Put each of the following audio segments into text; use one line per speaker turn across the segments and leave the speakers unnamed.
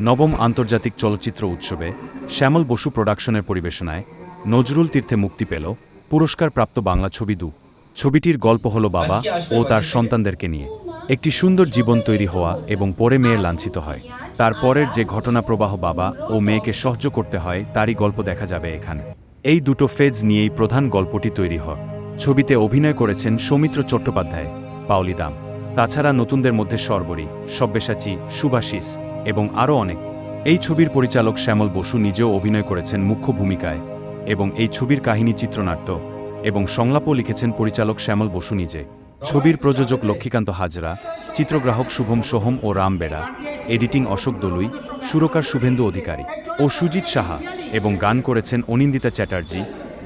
নবম আন্তর্জাতিক চলচ্চিত্র উৎসবে শ্যামল বসু প্রোডাকশনের পরিবেশনায় নজরুল তীর্থে মুক্তি পেল পুরস্কারপ্রাপ্ত বাংলা ছবি দু। ছবিটির গল্প হল বাবা ও তার সন্তানদেরকে নিয়ে। একটি সুন্দর জীবন তৈরি হওয়া এবং পরে মেয়ের লাঞ্ছিত হয়। তারপরের যে ঘটনা প্রবাহ বাবা ও মেয়েকে সহ্য করতে হয় তারই গল্প দেখা যাবে এখানে। এই দুটো ফেজ নিয়েই প্রধান গল্পটি তৈরি হয়। ছবিতে অভিনয় করেছেন সৌমিত্র চট্টোপাধ্যায় পাওলি দাম। তাছাড়া নতুনদের মধ্যে সর্বরী সব্যসাচী সুভাষিস এবং আরও অনেক। এই ছবির পরিচালক শ্যামল বসু নিজেও অভিনয় করেছেন মুখ্য ভূমিকায় এবং এই ছবির কাহিনী চিত্রনাট্য এবং সংলাপও লিখেছেন পরিচালক শ্যামল বসু নিজে। ছবির প্রযোজক লক্ষ্মীকান্ত হাজরা, চিত্রগ্রাহক শুভম সোহম ও রাম বেড়া, এডিটিং অশোক দলুই, সুরকার শুভেন্দু অধিকারী ও সুজিত সাহা এবং গান করেছেন অনিন্দিতা চ্যাটার্জি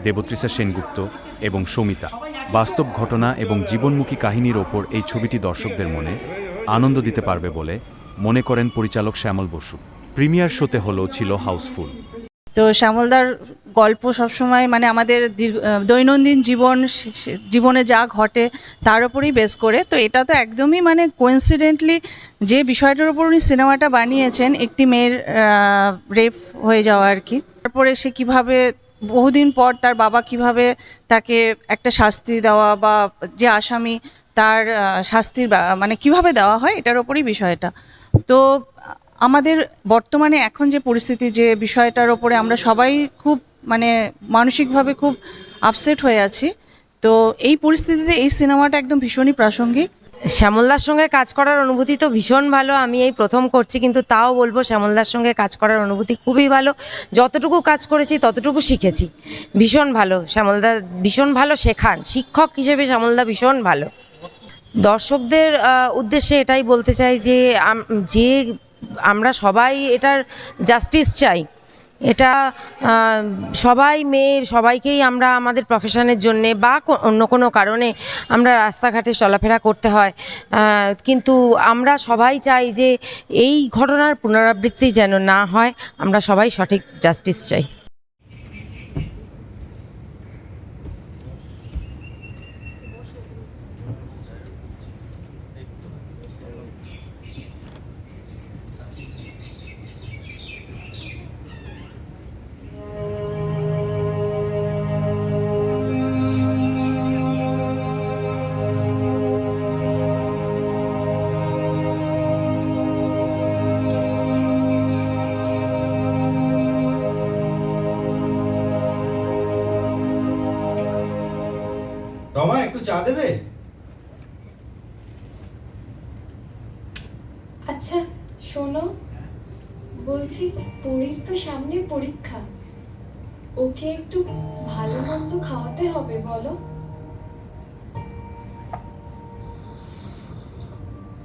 দেবত্রিসা সেনগুপ্ত এবং সমিতা। বাস্তব ঘটনা এবং জীবনমুখী কাহিনীর ওপর এই ছবিটি দর্শকদের মনে আনন্দ দিতে পারবে বলে মনে করেন পরিচালক শ্যামল বসু। প্রিমিয়ার শোতে হলেও ছিল হাউসফুল।
তো শ্যামলদার গল্প সবসময় মানে আমাদের দৈনন্দিন জীবন জীবনে যা ঘটে তার উপরেই বেস করে। তো এটা তো একদমই মানে কোইন্সিডেন্টলি যে বিষয়টার উপর উনি সিনেমাটা বানিয়েছেন, একটি মেয়ের রেপ হয়ে যাওয়া আর কি। তারপরে সে কীভাবে, বহুদিন পর তার বাবা কীভাবে তাকে একটা শাস্তি দেওয়া বা যে আসামি তার শাস্তির মানে কীভাবে দেওয়া হয়, এটার ওপরই বিষয়টা। তো, আমাদের বর্তমানে এখন যে পরিস্থিতি, যে বিষয়টার ওপরে আমরা সবাই খুব মানে মানসিকভাবে খুব আপসেট হয়ে আছি, তো এই পরিস্থিতিতে এই সিনেমাটা একদম ভীষণই প্রাসঙ্গিক।
শ্যামলদার সঙ্গে কাজ করার অনুভূতি তো ভীষণ ভালো, আমি এই প্রথম করছি, কিন্তু তাও বলব শ্যামলদার সঙ্গে কাজ করার অনুভূতি খুবই ভালো। যতটুকু কাজ করেছি, ততটুকু শিখেছি। ভীষণ ভালো, শ্যামলদা ভীষণ ভালো শেখান। শিক্ষক হিসেবে শ্যামলদা ভীষণ ভালো। দর্শকদের উদ্দেশ্যে এটাই বলতে চাই যে যে আমরা সবাই এটার জাস্টিস চাই। এটা সবাই মেয়ে, সবাইকেই আমরা আমাদের প্রফেশনের জন্যে বা অন্য কোনো কারণে আমরা রাস্তাঘাটে চলাফেরা করতে হয়। কিন্তু আমরা সবাই চাই যে, এই ঘটনার পুনরাবৃত্তি যেন না হয়, আমরা সবাই সঠিক জাস্টিস চাই।
চা দেবে?
আচ্ছা শোনো। বলছি, পরীর তো সামনে পরীক্ষা। ওকে একটু ভালো মন্দ খাওয়াতে হবে, বলো।